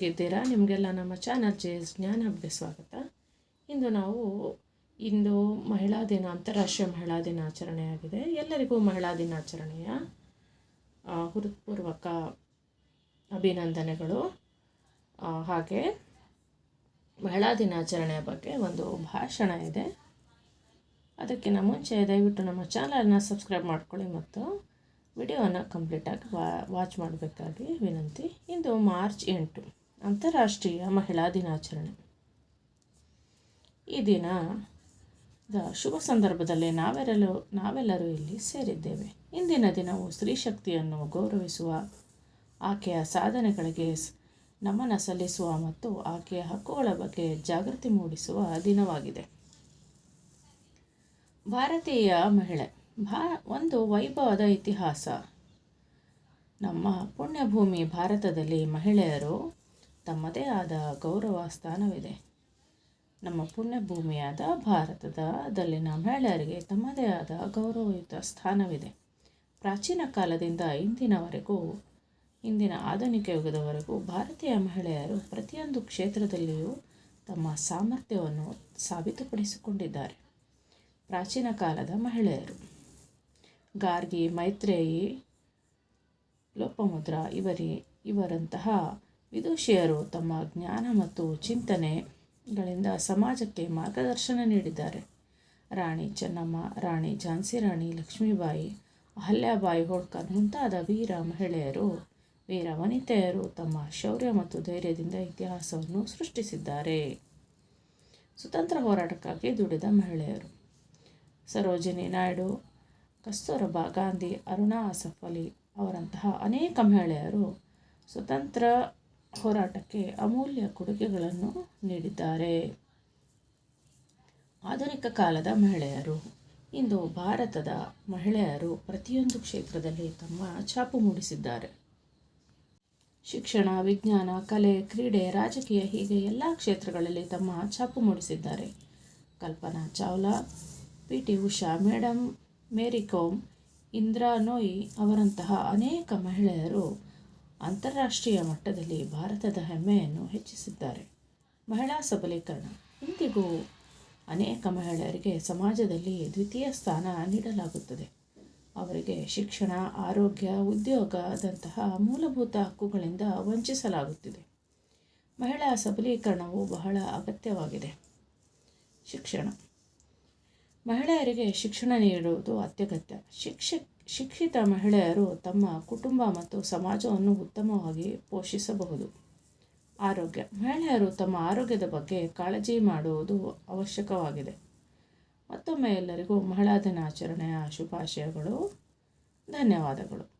ಹೇಗಿದ್ದೀರಾ ನಿಮಗೆಲ್ಲ ನಮ್ಮ ಚಾನಲ್ ಜೆ ಜ್ಞಾನ ಹಬ್ಗೆ ಸ್ವಾಗತ. ಇಂದು ನಾವು ಇಂದು ಮಹಿಳಾ ದಿನ ಅಂತಾರಾಷ್ಟ್ರೀಯ ಮಹಿಳಾ ದಿನಾಚರಣೆಯಾಗಿದೆ ಎಲ್ಲರಿಗೂ ಮಹಿಳಾ ದಿನಾಚರಣೆಯ ಹೃತ್ಪೂರ್ವಕ ಅಭಿನಂದನೆಗಳು. ಹಾಗೆ ಮಹಿಳಾ ದಿನಾಚರಣೆಯ ಬಗ್ಗೆ ಒಂದು ಭಾಷಣ ಇದೆ. ಅದಕ್ಕಿಂತ ಮುಂಚೆ ದಯವಿಟ್ಟು ನಮ್ಮ ಚಾನಲನ್ನು ಸಬ್ಸ್ಕ್ರೈಬ್ ಮಾಡ್ಕೊಳ್ಳಿ ಮತ್ತು ವಿಡಿಯೋನ ಕಂಪ್ಲೀಟಾಗಿ ವಾಚ್ ಮಾಡಬೇಕಾಗಿ ವಿನಂತಿ. ಇಂದು ಮಾರ್ಚ್ ಎಂಟು. ಅಂತಾರಾಷ್ಟ್ರೀಯ ಮಹಿಳಾ ದಿನಾಚರಣೆ. ಈ ದಿನದ ಶುಭ ಸಂದರ್ಭದಲ್ಲಿ ನಾವೆಲ್ಲರೂ ನಾವೆಲ್ಲರೂ ಇಲ್ಲಿ ಸೇರಿದ್ದೇವೆ. ಇಂದಿನ ದಿನವು ಸ್ತ್ರೀ ಶಕ್ತಿಯನ್ನು ಗೌರವಿಸುವ, ಆಕೆಯ ಸಾಧನೆಗಳಿಗೆ ನಮನ ಸಲ್ಲಿಸುವ ಮತ್ತು ಆಕೆಯ ಹಕ್ಕುಗಳ ಬಗ್ಗೆ ಜಾಗೃತಿ ಮೂಡಿಸುವ ದಿನವಾಗಿದೆ. ಭಾರತೀಯ ಮಹಿಳೆ, ಭಾ, ಒಂದು ವೈಭವದ ಇತಿಹಾಸ. ನಮ್ಮ ಪುಣ್ಯಭೂಮಿ ಭಾರತದಲ್ಲಿ ಮಹಿಳೆಯರು ತಮ್ಮದೇ ಆದ ಗೌರವ ಸ್ಥಾನವಿದೆ. ನಮ್ಮ ಪುಣ್ಯಭೂಮಿಯಾದ ಭಾರತದಲ್ಲಿನ ಮಹಿಳೆಯರಿಗೆ ತಮ್ಮದೇ ಆದ ಗೌರವಯುತ ಸ್ಥಾನವಿದೆ. ಪ್ರಾಚೀನ ಕಾಲದಿಂದ ಇಂದಿನವರೆಗೂ, ಇಂದಿನ ಆಧುನಿಕ ಯುಗದವರೆಗೂ ಭಾರತೀಯ ಮಹಿಳೆಯರು ಪ್ರತಿಯೊಂದು ಕ್ಷೇತ್ರದಲ್ಲಿಯೂ ತಮ್ಮ ಸಾಮರ್ಥ್ಯವನ್ನು ಸಾಬೀತುಪಡಿಸಿಕೊಂಡಿದ್ದಾರೆ. ಪ್ರಾಚೀನ ಕಾಲದ ಮಹಿಳೆಯರು, ಗಾರ್ಗಿ, ಮೈತ್ರೇಯಿ, ಲೋಪಮುದ್ರಾ, ಇವರಿ, ಇವರಂತಹ ವಿದುಷಿಯರು ತಮ್ಮ ಜ್ಞಾನ ಮತ್ತು ಚಿಂತನೆಗಳಿಂದ ಸಮಾಜಕ್ಕೆ ಮಾರ್ಗದರ್ಶನ ನೀಡಿದ್ದಾರೆ. ರಾಣಿ ಚೆನ್ನಮ್ಮ, ರಾಣಿ ಝಾನ್ಸಿ, ರಾಣಿ ಲಕ್ಷ್ಮೀಬಾಯಿ, ಅಹಲ್ಯಾಬಾಯಿ ಹೋಳ್ಕರ್ ಮುಂತಾದ ವೀರ ಮಹಿಳೆಯರು, ವೀರ ವನಿತೆಯರು ತಮ್ಮ ಶೌರ್ಯ ಮತ್ತು ಧೈರ್ಯದಿಂದ ಇತಿಹಾಸವನ್ನು ಸೃಷ್ಟಿಸಿದ್ದಾರೆ. ಸ್ವತಂತ್ರ ಹೋರಾಟಕ್ಕಾಗಿ ದುಡಿದ ಮಹಿಳೆಯರು. ಸರೋಜಿನಿ ನಾಯ್ಡು, ಕಸ್ತೂರಬಾ ಗಾಂಧಿ, ಅರುಣಾ ಅಸಫ್ ಅಲಿ ಅವರಂತಹ ಅನೇಕ ಮಹಿಳೆಯರು ಸ್ವತಂತ್ರ ಹೋರಾಟಕ್ಕೆ ಅಮೂಲ್ಯ ಕೊಡುಗೆಗಳನ್ನು ನೀಡಿದ್ದಾರೆ. ಆಧುನಿಕ ಕಾಲದ ಮಹಿಳೆಯರು, ಇಂದು ಭಾರತದ ಮಹಿಳೆಯರು ಪ್ರತಿಯೊಂದು ಕ್ಷೇತ್ರದಲ್ಲಿ ತಮ್ಮ ಛಾಪು ಮೂಡಿಸಿದ್ದಾರೆ. ಶಿಕ್ಷಣ, ವಿಜ್ಞಾನ, ಕಲೆ, ಕ್ರೀಡೆ, ರಾಜಕೀಯ ಹೀಗೆ ಎಲ್ಲ ಕ್ಷೇತ್ರಗಳಲ್ಲಿ ತಮ್ಮ ಛಾಪು ಮೂಡಿಸಿದ್ದಾರೆ. Kalpana Chawla P T Usha madam Mary Kom, Indra Nooyi ಅವರಂತಹ ಅನೇಕ ಮಹಿಳೆಯರು ಅಂತಾರಾಷ್ಟ್ರೀಯ ಮಟ್ಟದಲ್ಲಿ ಭಾರತದ ಹೆಮ್ಮೆಯನ್ನು ಹೆಚ್ಚಿಸಿದ್ದಾರೆ. ಮಹಿಳಾ ಸಬಲೀಕರಣ. ಇಂದಿಗೂ ಅನೇಕ ಮಹಿಳೆಯರಿಗೆ ಸಮಾಜದಲ್ಲಿ ದ್ವಿತೀಯ ಸ್ಥಾನ ನೀಡಲಾಗುತ್ತದೆ. ಅವರಿಗೆ ಶಿಕ್ಷಣ, ಆರೋಗ್ಯ, ಉದ್ಯೋಗದಂತಹ ಮೂಲಭೂತ ಹಕ್ಕುಗಳಿಂದ ವಂಚಿಸಲಾಗುತ್ತಿದೆ. ಮಹಿಳಾ ಸಬಲೀಕರಣವು ಬಹಳ ಅಗತ್ಯವಾಗಿದೆ. ಶಿಕ್ಷಣ. ಮಹಿಳೆಯರಿಗೆ ಶಿಕ್ಷಣ ನೀಡುವುದು ಅತ್ಯಗತ್ಯ. ಶಿಕ್ಷ, ಶಿಕ್ಷಿತ ಮಹಿಳೆಯರು ತಮ್ಮ ಕುಟುಂಬ ಮತ್ತು ಸಮಾಜವನ್ನು ಉತ್ತಮವಾಗಿ ಪೋಷಿಸಬಹುದು. ಆರೋಗ್ಯ. ಮಹಿಳೆಯರು ತಮ್ಮ ಆರೋಗ್ಯದ ಬಗ್ಗೆ ಕಾಳಜಿ ಮಾಡುವುದು ಅವಶ್ಯಕವಾಗಿದೆ. ಮತ್ತೊಮ್ಮೆ ಎಲ್ಲರಿಗೂ ಮಹಿಳಾ ದಿನಾಚರಣೆಯ ಶುಭಾಶಯಗಳು. ಧನ್ಯವಾದಗಳು.